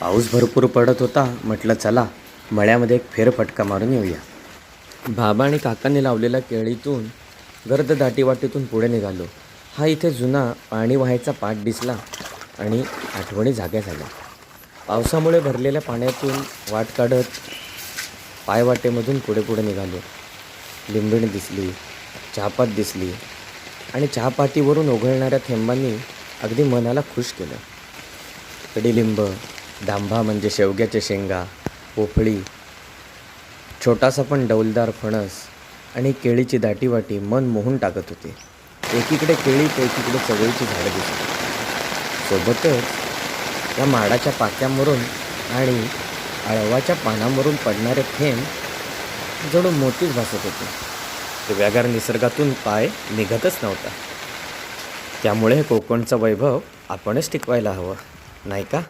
पाऊस भरपूर पडत होता. म्हटलं चला मळ्यामध्ये एक फेरफटका मारून येऊया. बाबा आणि काकांनी लावलेल्या केळीतून गर्द दाटीवाटीतून पुढे निघालो. हा इथे जुना पाणी व्हायचा पाठ दिसला आणि आठवणी जाग्या झाल्या. पावसामुळे भरलेल्या पाण्यातून वाट काढत पायवाटेमधून पुढे पुढे निघालो. लिंबिणी दिसली चहापात दिसली आणि चहापातीवरून ओघळणाऱ्या थेंबांनी अगदी मनाला खुश केलं. कडीलिंब डांबा म्हणजे शेवग्याच्या शेंगा पोफळी छोटासा पण डौलदार फणस आणि केळीची दाटीवाटी मन मोहून टाकत होते. एकीकडे केळी तर एकीकडे चवळीची झाडं दिसली. सोबतच या माडाच्या पाक्यांवरून आणि आळवाच्या पानांवरून पडणारे थेंब जणू मोठीच भासत होते. व्यागार निसर्गातून पाय निघतच नव्हता. त्यामुळे कोकणचं वैभव आपणच टिकवायला हवं नाही का?